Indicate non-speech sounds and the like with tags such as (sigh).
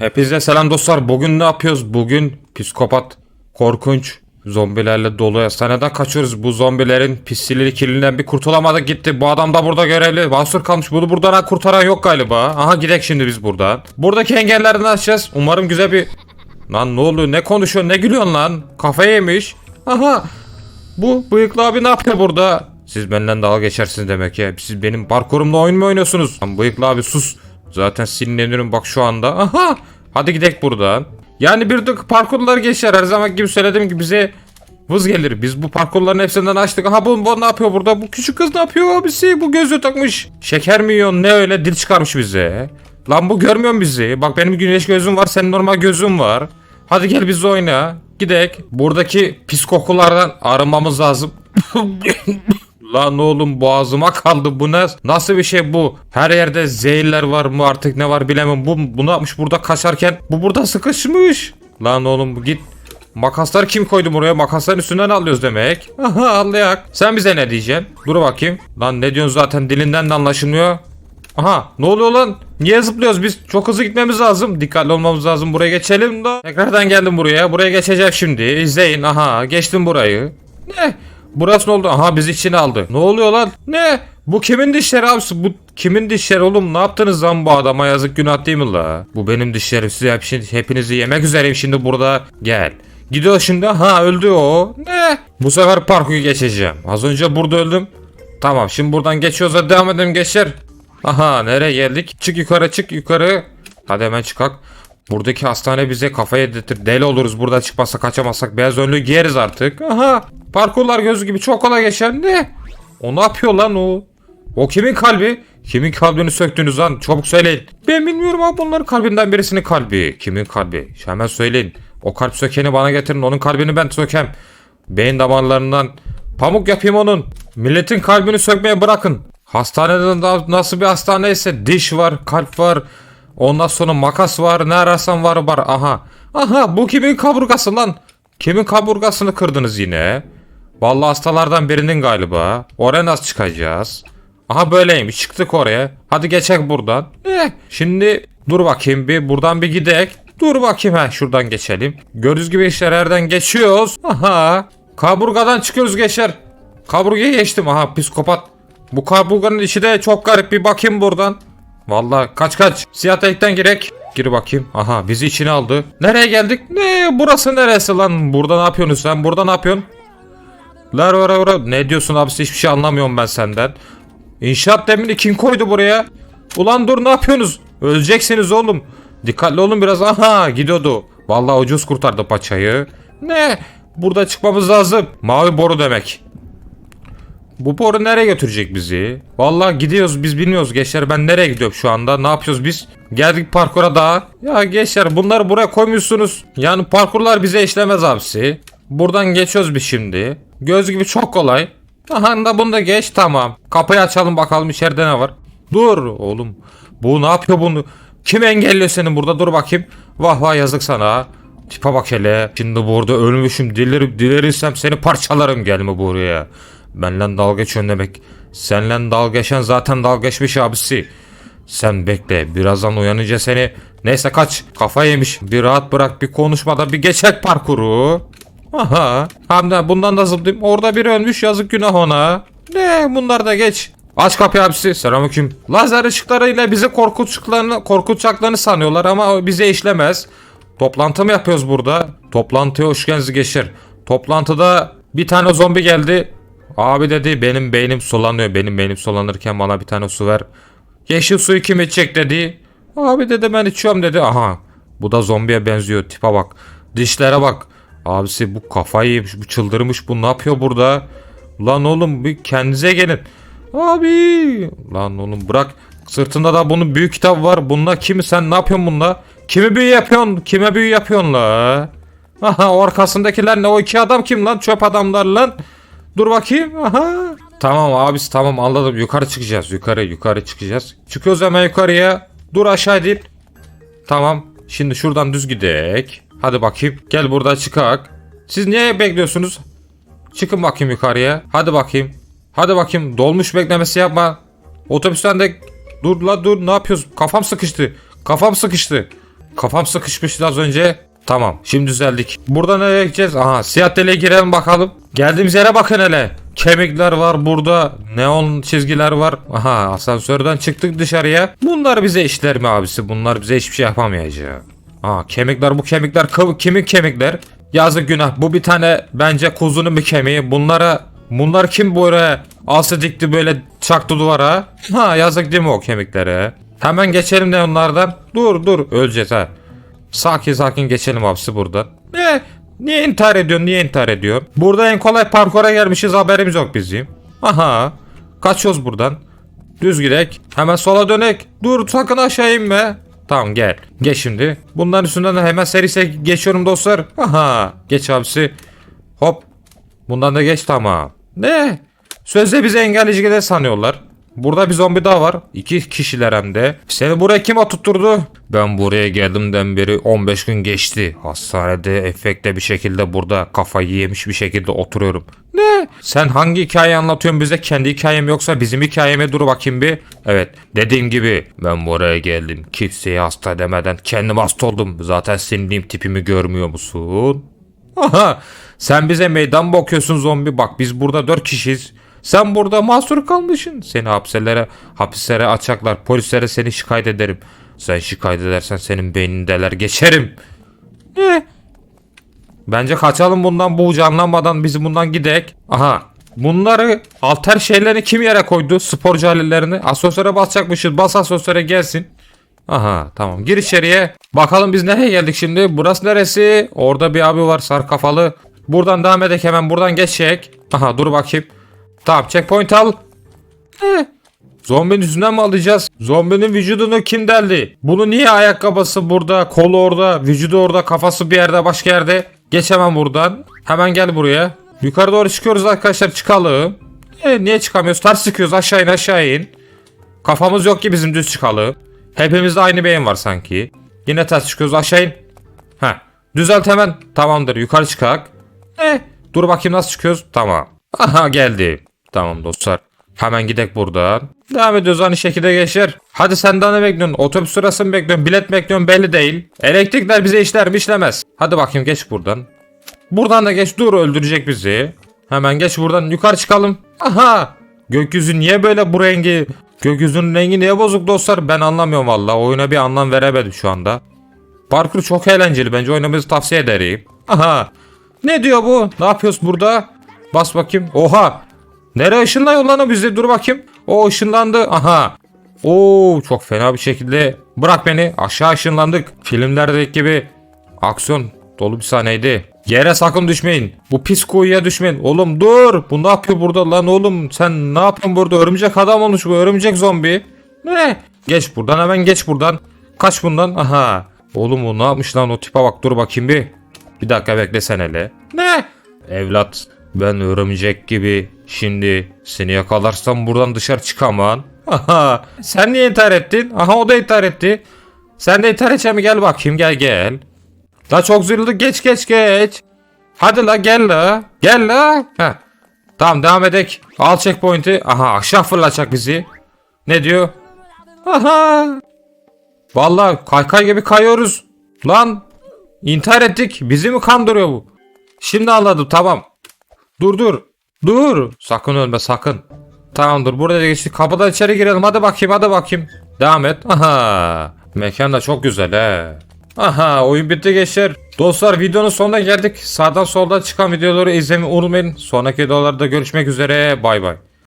Hepinize selam dostlar. Bugün ne yapıyoruz? Bugün psikopat, korkunç zombilerle dolu hastaneden kaçıyoruz. Bu zombilerin pisliği kirliliğinden bir kurtulamadık gitti. Bu adam da burada görevli. Mahsur kalmış. Bunu buradan kurtaran yok galiba. Aha gidek şimdi biz buradan. Buradaki engellerden açacağız. Umarım güzel bir... Lan ne oluyor? Ne konuşuyor? Ne gülüyorsun lan? Kafayı yemiş. Aha. Bu bıyıklı abi ne yapıyor burada? Siz benden dalga geçersiniz demek ya. Siz benim parkurumla oyun mu oynuyorsunuz? Lan bıyıklı abi sus. Zaten sinirleniyorum bak şu anda. Aha. Hadi gidek buradan. Yani bir de parkurlar geçer. Her zaman gibi söylediğim gibi bize vız gelir. Biz bu parkurların hepsinden açtık. Aha bu, bu ne yapıyor burada? Bu küçük kız ne yapıyor abisi? Bu gözü takmış. Şeker mi yiyorsun? Ne öyle dil çıkarmış bize. Lan bu görmüyor bizi? Bak benim güneş gözüm var. Senin normal gözün var. Hadi gel biz oyna. Gidek. Buradaki pis kokulardan arınmamız lazım. (laughs) Lan oğlum boğazıma kaldı bu ne? Nasıl bir şey bu? Her yerde zehirler var mı artık ne var bilemem. Bu, bu ne yapmış burada kaçarken? Bu burada sıkışmış. Lan oğlum bu git. Makaslar kim koydu buraya? Makasların üstünden alıyoruz demek. Aha anlayak. Sen bize ne diyeceksin? Dur bakayım. Lan ne diyorsun zaten dilinden de anlaşılmıyor. Aha ne oluyor lan? Niye zıplıyoruz biz? Çok hızlı gitmemiz lazım. Dikkatli olmamız lazım. Buraya geçelim da. Tekrardan geldim buraya. Buraya geçeceğim şimdi. İzleyin. Aha geçtim burayı. Ne? Burası ne oldu? Aha bizi içine aldı. Ne oluyor lan? Ne? Bu kimin dişleri abisi? Bu kimin dişleri oğlum? Ne yaptınız lan bu adama? Yazık günah değil mi la? Bu benim dişlerim. Size hep, hepinizi yemek üzereyim şimdi burada. Gel. Gidiyor şimdi. Ha öldü o. Ne? Bu sefer parkuru geçeceğim. Az önce burada öldüm. Tamam şimdi buradan geçiyoruz. Devam edelim geçer. Aha nereye geldik? Çık yukarı çık yukarı. Hadi hemen çıkak. Buradaki hastane bize kafaya yedirtir. Deli oluruz burada çıkmazsa kaçamazsak beyaz önlüğü giyeriz artık. Aha parkurlar gözü gibi çok kolay geçer. Ne? O ne yapıyor lan o? O kimin kalbi? Kimin kalbini söktünüz lan? Çabuk söyleyin. Ben bilmiyorum abi bunların kalbinden birisinin kalbi. Kimin kalbi? Hemen söyleyin. O kalp sökeni bana getirin. Onun kalbini ben sökem. Beyin damarlarından pamuk yapayım onun. Milletin kalbini sökmeye bırakın. Hastanede nasıl bir hastaneyse diş var, kalp var. Ondan sonra makas var, ne ararsan var var. Aha. Aha bu kimin kaburgası lan? Kimin kaburgasını kırdınız yine? Vallahi hastalardan birinin galiba. Oraya nasıl çıkacağız? Aha böyleymiş. Çıktık oraya. Hadi geçek buradan. Eh, şimdi dur bakayım bir buradan bir gidek. Dur bakayım ha şuradan geçelim. Gördüğünüz gibi işler yerden geçiyoruz. Aha. Kaburgadan çıkıyoruz geçer. Kaburgayı geçtim. Aha psikopat. Bu kaburganın içi de çok garip. Bir bakayım buradan. Vallahi kaç kaç. Siyah delikten girek. Gir bakayım. Aha bizi içine aldı. Nereye geldik? Ne burası neresi lan? Burada ne yapıyorsun sen? Burada ne yapıyorsun? Lar var var. Ne diyorsun abi? Hiçbir şey anlamıyorum ben senden. İnşaat demini kim koydu buraya? Ulan dur ne yapıyorsunuz? Öleceksiniz oğlum. Dikkatli olun biraz. Aha gidiyordu. Vallahi ucuz kurtardı paçayı. Ne? Burada çıkmamız lazım. Mavi boru demek. Bu boru nereye götürecek bizi? Vallahi gidiyoruz biz bilmiyoruz gençler ben nereye gidiyorum şu anda ne yapıyoruz biz? Geldik parkura daha. Ya gençler bunları buraya koymuşsunuz. Yani parkurlar bize işlemez abisi. Buradan geçiyoruz biz şimdi. Göz gibi çok kolay. Aha da bunu da geç tamam. Kapıyı açalım bakalım içeride ne var. Dur oğlum. Bu ne yapıyor bunu? Kim engelliyor seni burada dur bakayım. Vah vah yazık sana. Tipe bak hele. Şimdi burada ölmüşüm. Dilerim, dilerirsem seni parçalarım gelme buraya. Benle dalga geçiyorsun demek. Senle dalga geçen zaten dalga geçmiş abisi. Sen bekle. Birazdan uyanınca seni... Neyse kaç. Kafa yemiş. Bir rahat bırak. Bir konuşmada bir geçek parkuru. Aha. Hem de bundan da zıplayayım. Orada biri ölmüş. Yazık günah ona. Ne bunlar da geç. Aç kapıyı abisi. Selamünaleyküm. Lazer ışıklarıyla bizi korkutacaklarını, korkutacaklarını sanıyorlar ama bize işlemez. Toplantı mı yapıyoruz burada? Toplantıya hoş geldiniz geçir. Toplantıda bir tane zombi geldi. Abi dedi benim beynim sulanıyor. Benim beynim sulanırken bana bir tane su ver. Yeşil suyu kim içecek dedi. Abi dedi ben içiyorum dedi. Aha bu da zombiye benziyor. Tipe bak. Dişlere bak. Abisi bu kafayı yemiş. Bu çıldırmış. Bu ne yapıyor burada? Lan oğlum bir kendinize gelin. Abi. Lan oğlum bırak. Sırtında da bunun büyük kitabı var. Bununla kimi sen ne yapıyorsun bununla? Kimi büyü yapıyorsun? Kime büyü yapıyorsun la? Aha arkasındakiler ne? O iki adam kim lan? Çöp adamlar lan. Dur bakayım. Aha. Tamam abisi tamam anladım. Yukarı çıkacağız. Yukarı yukarı çıkacağız. Çıkıyoruz hemen yukarıya. Dur aşağı değil. Tamam. Şimdi şuradan düz gidek. Hadi bakayım. Gel burada çıkak. Siz niye bekliyorsunuz? Çıkın bakayım yukarıya. Hadi bakayım. Hadi bakayım. Dolmuş beklemesi yapma. Otobüsten de dur la dur ne yapıyorsun? Kafam sıkıştı. Kafam sıkıştı. Kafam sıkışmıştı az önce. Tamam şimdi düzeldik. Burada nereye gideceğiz? Aha siyah deliğe girelim bakalım. Geldiğimiz yere bakın hele. Kemikler var burada. Neon çizgiler var. Aha asansörden çıktık dışarıya. Bunlar bize işler mi abisi? Bunlar bize hiçbir şey yapamayacak. Aa kemikler bu kemikler kimin kemikler? Yazık günah. Bu bir tane bence kuzunun bir kemiği. Bunlara bunlar kim buraya alsı dikti böyle çaktı duvara? Ha yazık değil mi o kemiklere? Hemen geçelim de onlardan. Dur dur öleceğiz ha. Sakin sakin geçelim abisi buradan. Ne? Niye intihar ediyorsun? Niye intihar ediyorsun? Burada en kolay parkura gelmişiz haberimiz yok bizim. Aha. Kaçıyoruz buradan. Düz gidek. Hemen sola dönek. Dur sakın aşağı inme. Tamam gel. Geç şimdi. Bunların üstünden de hemen serise geçiyorum dostlar. Aha. Geç abisi. Hop. Bundan da geç tamam. Ne? Sözde bizi engelleyiciler sanıyorlar. Burada bir zombi daha var. İki kişiler hem de. Seni buraya kim oturtturdu? Ben buraya geldiğimden beri 15 gün geçti. Hastanede efekte bir şekilde burada kafayı yemiş bir şekilde oturuyorum. Ne? Sen hangi hikaye anlatıyorsun bize? Kendi hikayem yoksa bizim hikayeme dur bakayım bir. Evet dediğim gibi ben buraya geldim. Kimseye hasta demeden kendim hasta oldum. Zaten sindiğim tipimi görmüyor musun? Aha sen bize meydan mı okuyorsun zombi bak biz burada dört kişiyiz. Sen burada mahsur kalmışsın. Seni hapislere, hapislere açacaklar. Polislere seni şikayet ederim. Sen şikayet edersen senin beynindeler geçerim. Ne? Bence kaçalım bundan bu canlanmadan biz bundan gidek. Aha. Bunları alter şeylerini kim yere koydu? Sporcu hallerini. Asansöre basacakmışız. Bas asansöre gelsin. Aha tamam gir içeriye. Bakalım biz nereye geldik şimdi? Burası neresi? Orada bir abi var sar kafalı. Buradan devam edek hemen buradan geçecek. Aha dur bakayım. Tamam checkpoint al. Eh, Zombinin yüzünden mi alacağız? Zombinin vücudunu kim deldi? Bunu niye ayakkabısı burada, kolu orada, vücudu orada, kafası bir yerde, başka yerde? Geç hemen buradan. Hemen gel buraya. Yukarı doğru çıkıyoruz arkadaşlar çıkalım. E, niye çıkamıyoruz? Ters çıkıyoruz aşağı in aşağı in. Kafamız yok ki bizim düz çıkalım. Hepimizde aynı beyin var sanki. Yine ters çıkıyoruz aşağı in. Heh. Düzelt hemen. Tamamdır yukarı çıkak. Eh. Dur bakayım nasıl çıkıyoruz. Tamam. Aha geldi. Tamam dostlar. Hemen gidek buradan. Devam ediyoruz aynı şekilde geçer. Hadi senden ne bekliyorsun? Otobüs sırası mı bekliyorsun? Bilet bekliyorsun? Belli değil. Elektrikler bize işler mi işlemez. Hadi bakayım geç buradan. Buradan da geç dur öldürecek bizi. Hemen geç buradan yukarı çıkalım. Aha! Gökyüzü niye böyle bu rengi? Gökyüzünün rengi niye bozuk dostlar? Ben anlamıyorum valla. Oyuna bir anlam veremedim şu anda. Parkur çok eğlenceli. Bence oynamanızı tavsiye ederim. Aha! Ne diyor bu? Ne yapıyoruz burada? Bas bakayım. Oha! Nereye ışınlanıyor lan o bizi? Dur bakayım. O ışınlandı. Aha! Oo çok fena bir şekilde bırak beni aşağı ışınlandık. Filmlerdeki gibi aksiyon dolu bir sahneydi. Yere sakın düşmeyin. Bu pis kuyuya düşmeyin. Oğlum dur. Bu ne yapıyor burada lan oğlum? Sen ne yapıyorsun burada? Örümcek adam olmuş bu. Örümcek zombi. Ne? Geç buradan hemen geç buradan. Kaç bundan. Aha. Oğlum o ne yapmış lan o tipe bak dur bakayım bir. Bir dakika bekle sen hele. Ne? Evlat ben örümcek gibi şimdi seni yakalarsam buradan dışarı çıkamam. Aha. Sen niye intihar ettin? Aha o da intihar etti. Sen de intihar edeceksin mi? Gel bakayım gel gel. La çok zırhlı geç geç geç. Hadi la gel la. Gel la. Heh. Tamam devam edek. Al checkpoint'i. Aha aşağı fırlatacak bizi. Ne diyor? Aha. Vallahi kaykay gibi kayıyoruz. Lan intihar ettik. Bizi mi kandırıyor bu? Şimdi anladım tamam. Dur dur. Dur. Sakın ölme sakın. Tamamdır burada geçtik. Kapıdan içeri girelim. Hadi bakayım hadi bakayım. Devam et. Aha. Mekan da çok güzel he. Aha oyun bitti gençler. Dostlar videonun sonuna geldik. Sağdan soldan çıkan videoları izlemeyi unutmayın. Sonraki videolarda görüşmek üzere. Bay bay.